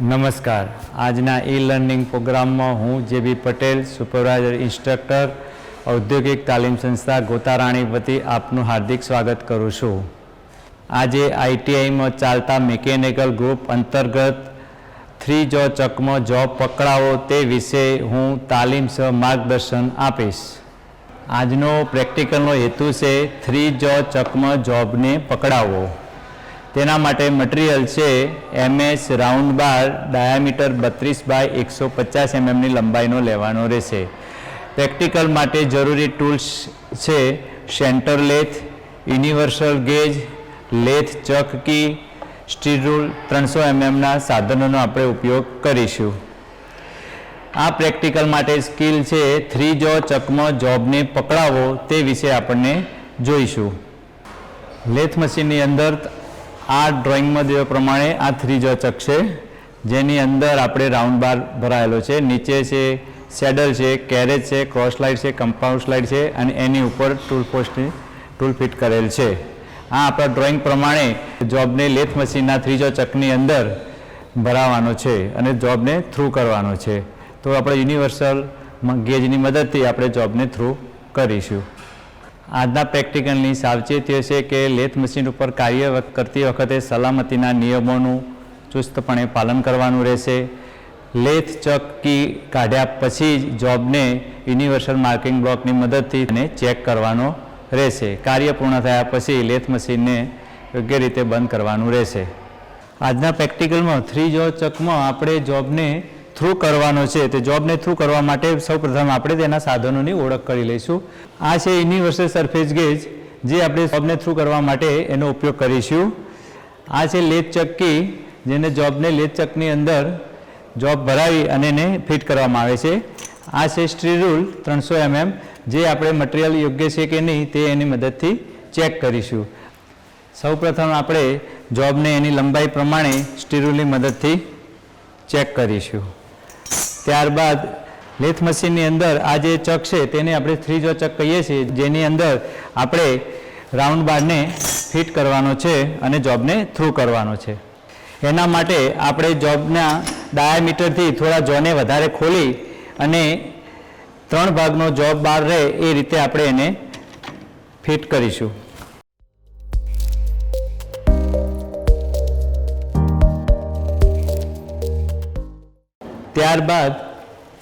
નમસ્કાર. આજના e learning પ્રોગ્રામમાં હું જે બી પટેલ, સુપરવાઇઝર, ઇન્સ્ટ્રક્ટર, ઔદ્યોગિક તાલીમ સંસ્થા ગોતારાણી વતી આપનું હાર્દિક સ્વાગત કરું છું. આજે આઈટીઆઈમાં ચાલતા મિકેનિકલ ગ્રુપ અંતર્ગત થ્રી જો ચકમાં જોબ પકડાવો તે વિશે હું તાલીમ સહ માર્ગદર્શન આપીશ. આજનો પ્રેક્ટિકલનો હેતુ છે થ્રી જો ચકમાં જોબને પકડાવવો તેના માટે મટીરિયલ છે એમએસ રાઉન્ડ બાર ડાયામીટર બત્રીસ બાય એકસો પચાસ એમએમની લંબાઈનો લેવાનો રહેશે. પ્રેક્ટિકલ માટે જરૂરી ટૂલ્સ છે centre lathe universal gauge lathe chuck key steel rule ત્રણસો એમએમના સાધનોનો આપણે ઉપયોગ કરીશું. આ પ્રેક્ટિકલ માટે સ્કિલ છે થ્રી જો ચકમાં જોબને પકડાવો તે વિશે આપણને જોઈશું. લેથ મશીનની અંદર આ ડ્રોઈંગમાં દેવા પ્રમાણે આ થ્રી જો ચક છે, જેની અંદર આપણે રાઉન્ડ બાર ભરાયેલો છે. નીચે છે સેડલ છે કેરેજ છે ક્રોસ લાઇટ છે કમ્પાઉન્ડ સ્લાઇડ છે અને એની ઉપર ટૂલ પોસ્ટની ટૂલ ફિટ કરેલ છે. આ આપણા ડ્રોઈંગ પ્રમાણે જોબને લેથ મશીનના થ્રી જો ચકની અંદર ભરાવાનો છે અને જોબને થ્રુ કરવાનો છે. તો આપણે યુનિવર્સલ ગેજની મદદથી આપણે જોબને થ્રુ કરીશું. આજના પ્રેક્ટિકલની સાવચેતીઓ છે કે લેથ મશીન ઉપર કાર્ય કરતી વખતે સલામતીના નિયમોનું ચુસ્તપણે પાલન કરવાનું રહેશે. લેથ ચક્કી કાઢ્યા પછી જ જોબને યુનિવર્સલ માર્કિંગ બ્લોકની મદદથી એને ચેક કરવાનો રહેશે. કાર્ય પૂર્ણ થયા પછી લેથ મશીનને યોગ્ય રીતે બંધ કરવાનું રહેશે. આજના પ્રેક્ટિકલમાં થ્રી જો ચકમાં આપણે જોબને થ્રુ કરવાનો છે, તે જોબને થ્રુ કરવા માટે સૌપ્રથમ આપણે તેના સાધનોની ઓળખ કરી લઈશું. આ છે યુનિવર્સલ સરફેસ ગેજ જે આપણે જોબને થ્રુ કરવા માટે એનો ઉપયોગ કરીશું. આ છે લેથ ચક્કી, જેને જોબને લેથ ચકની અંદર જોબ ભરાવી અને એને ફિટ કરવામાં આવે છે. આ છે સ્ટ્રી રૂલ ત્રણસો એમએમ, જે આપણે મટીરિયલ યોગ્ય છે કે નહીં તે એની મદદથી ચેક કરીશું. સૌપ્રથમ આપણે જોબને એની લંબાઈ પ્રમાણે સ્ટીરુલની મદદથી ચેક કરીશું. ત્યારબાદ લેથ મશીનની અંદર આ જે ચક છે તેને આપણે થ્રી જો ચક કહીએ છીએ, જેની અંદર આપણે રાઉન્ડ બારને ફિટ કરવાનો છે અને જોબને થ્રુ કરવાનો છે. એના માટે આપણે જોબના ડાયામીટરથી થોડા જોને વધારે ખોલી અને ત્રણ ભાગનો જોબ બાર રહે એ રીતે આપણે એને ફિટ કરીશું. ત્યારબાદ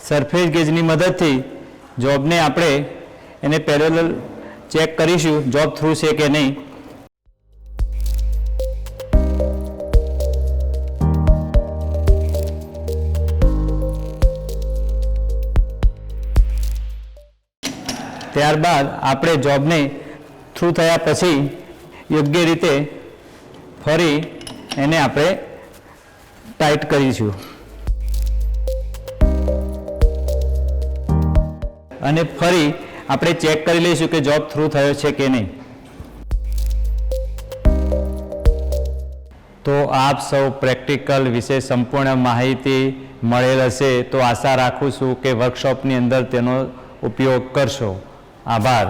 સરફેસ ગેજની મદદથી જોબને આપણે એને પેરેલલ ચેક કરીશું, જોબ થ્રુ છે કે નહીં. ત્યારબાદ આપણે જોબને થ્રુ થયા પછી યોગ્ય રીતે ફરી એને આપણે ટાઈટ કરીશું. અને ફરી આપણે ચેક કરી લઈશું કે જોબ થ્રુ થયો છે કે નહીં. તો આપ સૌ પ્રેક્ટિકલ વિશે સંપૂર્ણ માહિતી મળેલ હશે, તો આશા રાખું છું કે વર્કશોપની અંદર તેનો ઉપયોગ કરશો. આભાર.